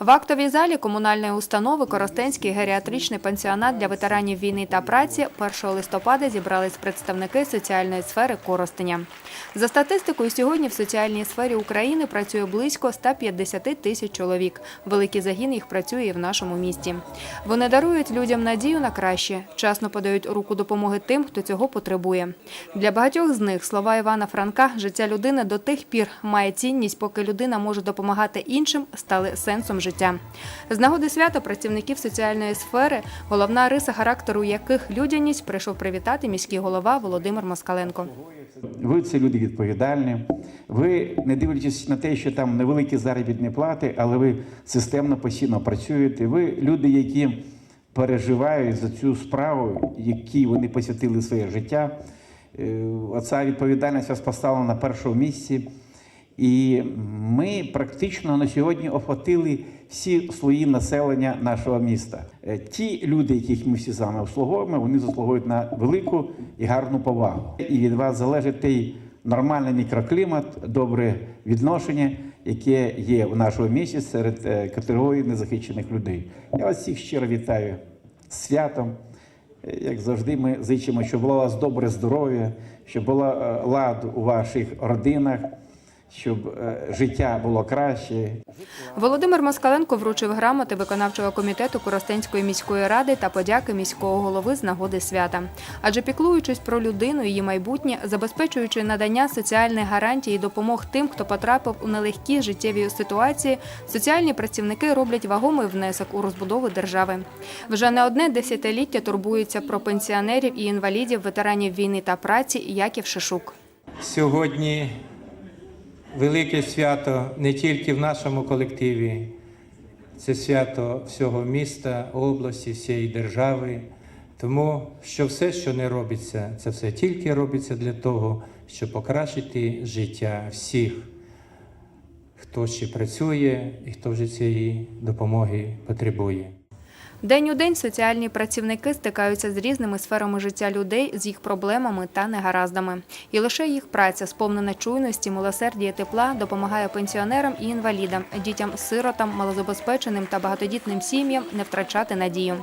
В актовій залі комунальної установи Коростенський геріатричний пенсіонат для ветеранів війни та праці 1 листопада зібрались представники соціальної сфери Коростеня. За статистикою, сьогодні в соціальній сфері України працює близько 150 тисяч чоловік. Великий загін їх працює і в нашому місті. Вони дарують людям надію на краще, вчасно подають руку допомоги тим, хто цього потребує. Для багатьох з них слова Івана Франка життя людини до тих пір має цінність, поки людина може допомагати іншим, стали сенсом життя. З нагоди свята працівників соціальної сфери, головна риса характеру яких людяність прийшов привітати міський голова Володимир Москаленко. Ви це люди відповідальні. Ви, не дивлячись на те, що там невеликі заробітні плати, але ви системно постійно працюєте. Ви люди, які переживають за цю справу, які вони посвятили своє життя. Е, Оця відповідальність вас поставлена на першому місці. І ми практично на сьогодні охватили всі слої населення нашого міста. Е, Ті люди, яких ми всі з вами обслуговуємо, вони заслуговують на велику і гарну повагу. І від вас залежить той нормальний мікроклімат, добре відношення, яке є в нашому місті серед е, категорії незахищених людей. Я вас всіх щиро вітаю з святом. Е, Як завжди, ми зичимо, щоб було у вас добре здоров'я, щоб було е, лад у ваших родинах, щоб е, життя було краще, Володимир Москаленко вручив грамоти виконавчого комітету Коростенської міської ради та подяки міського голови з нагоди свята. Адже піклуючись про людину, її майбутнє, забезпечуючи надання соціальних гарантій і допомог тим, хто потрапив у нелегкі життєві ситуації, соціальні працівники роблять вагомий внесок у розбудову держави. Вже не одне десятиліття турбуються про пенсіонерів і інвалідів, ветеранів війни та праці Яків Шишук. Сьогодні велике свято не тільки в нашому колективі, це свято всього міста, області, всієї держави. Тому що все, що не робиться, це все тільки робиться для того, щоб покращити життя всіх, хто ще працює і хто вже цієї допомоги потребує. День у день соціальні працівники стикаються з різними сферами життя людей, з їх проблемами та негараздами. І лише їх праця, сповнена чуйності, милосердя і тепла, допомагає пенсіонерам і інвалідам, дітям, сиротам, малозабезпеченим та багатодітним сім'ям не втрачати надію.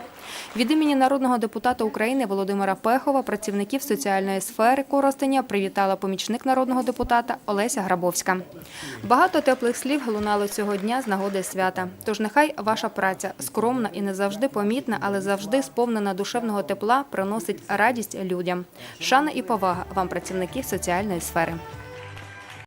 Від імені народного депутата України Володимира Пехова працівників соціальної сфери Коростеня привітала помічник народного депутата Олеся Грабовська. Багато теплих слів лунало цього дня з нагоди свята. Тож нехай ваша праця скромна і не завжди помітна, але завжди сповнена душевного тепла, приносить радість людям. Шана і повага вам, працівників соціальної сфери.